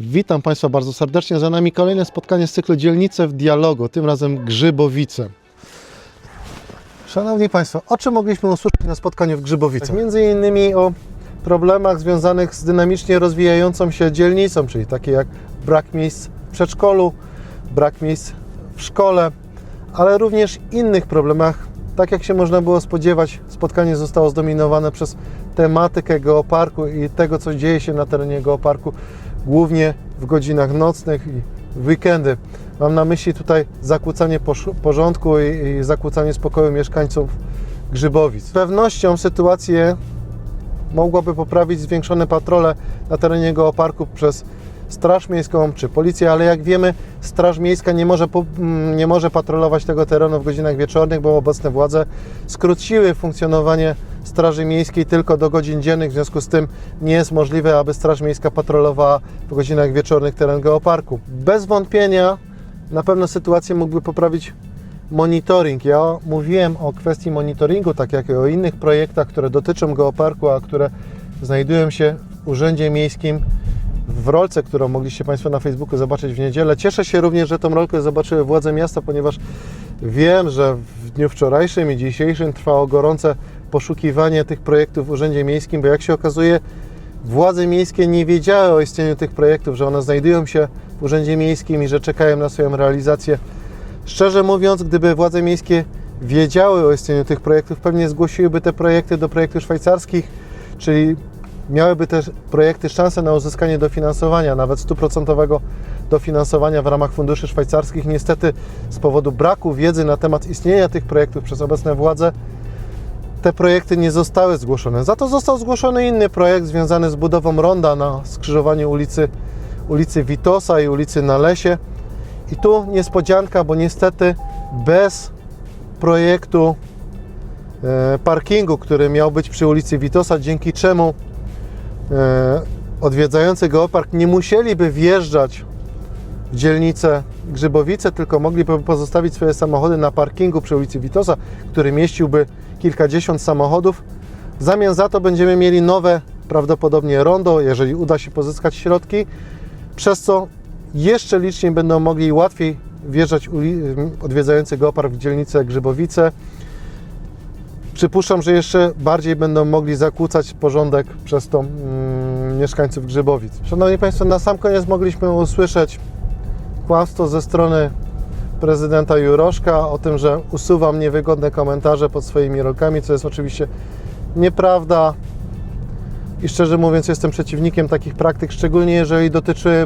Witam Państwa bardzo serdecznie. Za nami kolejne spotkanie z cyklu Dzielnice w Dialogu, tym razem Grzybowice. Szanowni Państwo, o czym mogliśmy usłyszeć na spotkaniu w Grzybowicach? Między innymi o problemach związanych z dynamicznie rozwijającą się dzielnicą, czyli takie jak brak miejsc w przedszkolu, brak miejsc w szkole, ale również innych problemach. Tak jak się można było spodziewać, spotkanie zostało zdominowane przez tematykę geoparku i tego, co dzieje się na terenie geoparku, głównie w godzinach nocnych i w weekendy. Mam na myśli tutaj zakłócanie porządku i zakłócanie spokoju mieszkańców Grzybowic. Z pewnością sytuację mogłaby poprawić zwiększone patrole na terenie geoparku przez Straż Miejską czy Policję, ale jak wiemy, Straż Miejska nie może, nie może patrolować tego terenu w godzinach wieczornych, bo obecne władze skróciły funkcjonowanie Straży Miejskiej tylko do godzin dziennych, w związku z tym nie jest możliwe, aby Straż Miejska patrolowała w godzinach wieczornych teren geoparku. Bez wątpienia na pewno sytuację mógłby poprawić monitoring. Ja mówiłem o kwestii monitoringu, tak jak i o innych projektach, które dotyczą geoparku, a które znajdują się w Urzędzie Miejskim w rolce, którą mogliście Państwo na Facebooku zobaczyć w niedzielę. Cieszę się również, że tą rolkę zobaczyły władze miasta, ponieważ wiem, że w dniu wczorajszym i dzisiejszym trwało gorące poszukiwanie tych projektów w Urzędzie Miejskim, bo jak się okazuje, władze miejskie nie wiedziały o istnieniu tych projektów, że one znajdują się w Urzędzie Miejskim i że czekają na swoją realizację. Szczerze mówiąc, gdyby władze miejskie wiedziały o istnieniu tych projektów, pewnie zgłosiłyby te projekty do projektów szwajcarskich, czyli miałyby te projekty szansę na uzyskanie dofinansowania, nawet stuprocentowego dofinansowania w ramach funduszy szwajcarskich. Niestety z powodu braku wiedzy na temat istnienia tych projektów przez obecne władze, te projekty nie zostały zgłoszone. Za to został zgłoszony inny projekt związany z budową ronda na skrzyżowaniu ulicy, ulicy Witosa i ulicy na Lesie. I tu niespodzianka, bo niestety bez projektu e, parkingu, który miał być przy ulicy Witosa, dzięki czemu odwiedzający geopark nie musieliby wjeżdżać w dzielnicę Grzybowice, tylko mogliby pozostawić swoje samochody na parkingu przy ulicy Witosa, który mieściłby kilkadziesiąt samochodów. W zamian za to będziemy mieli nowe, prawdopodobnie rondo, jeżeli uda się pozyskać środki, przez co jeszcze liczniej będą mogli łatwiej wjeżdżać odwiedzający geopark w dzielnicę Grzybowice. Przypuszczam, że jeszcze bardziej będą mogli zakłócać porządek przez to mm, mieszkańców Grzybowic. Szanowni Państwo, na sam koniec mogliśmy usłyszeć kłamstwo ze strony prezydenta Juroszka o tym, że usuwam niewygodne komentarze pod swoimi rolkami, co jest oczywiście nieprawda. I szczerze mówiąc, jestem przeciwnikiem takich praktyk, szczególnie jeżeli dotyczy